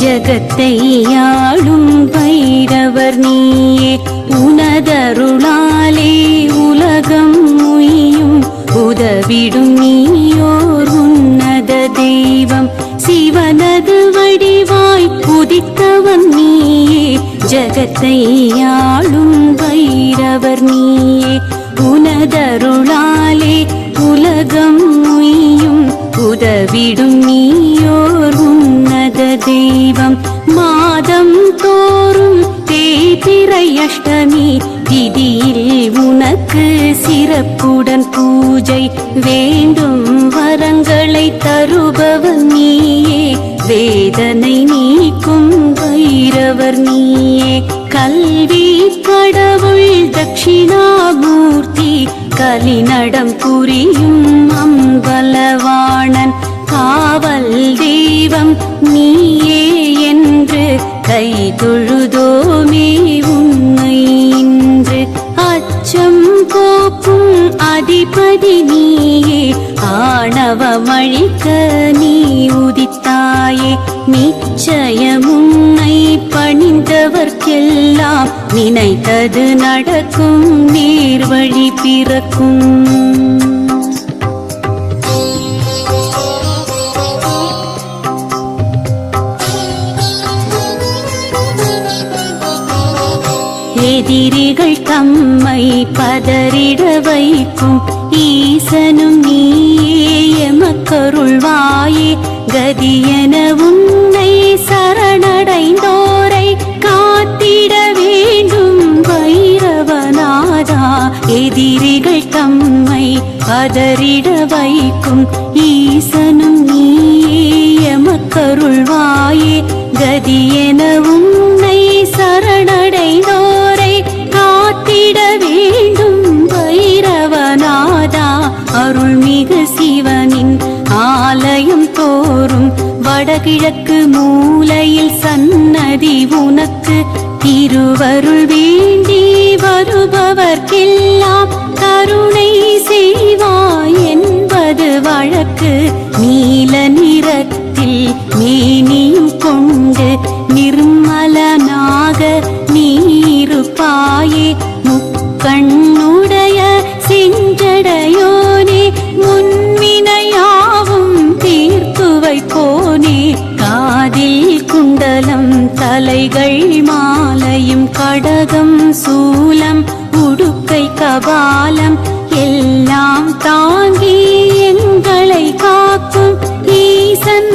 ஜகத்தை ஆளும் பைரவர் நீயே. உனதருளாலே உலகம் உய்யும் உதவிடும் நீயோர் உன்னத தெய்வம். சிவனது வடிவாய் புதித்தவன் நீயே. ஜகத்தை ஆளும் பைரவர் நீயே. உனதருளாலே உலகம் உய்யும் உதவிடும் நீயோர் உன்னத தெய்வம். உனக்கு சிறப்புடன் பூஜை வேண்டும் வரங்களை தருபவர் நீயே. வேதனை நீக்கும் பைரவர் நீயே. கல்வி கடவுள் தட்சிணாமூர்த்தி கலிநடம் புரியும் அம்பலவாணன் காவல் தெய்வம் நீயே என்று கை தொழுதோமே உன் அதிபதி நீயே ஆணவமழிக்க நீ உதித்தாயே. நிச்சயம் உன்னை பணிந்தவர்க்கெல்லாம் நினைத்தது நடக்கும் நேர்வழி பிறக்கும். எதிரிகள் தம்மை பதறிட வைக்கும். ஈசனும் நீயே எமக்கருள்வாயே கதியென உன்னை சரணடைந்தோரை காத்திட வேண்டும் வைரவநாதா எதிரிகள் தம்மை பதறிட வைக்கும். ஈசனும் நீயே எமக்கருள்வாயே கதியென உன்னை வடகிழக்கு மூலையில் சன்னதி உனக்கு. திருவருள் வேண்டி வருபவர்க்கெல்லாம் கருணை செய்வாய் என்பது வழக்கு. நீல நிறத்தில் குண்டலம் தலைகள் மாலையும் கடகம் சூலம் உடுக்கை கபாலம் எல்லாம் தாங்கி எங்களை காக்கும் ஈசன்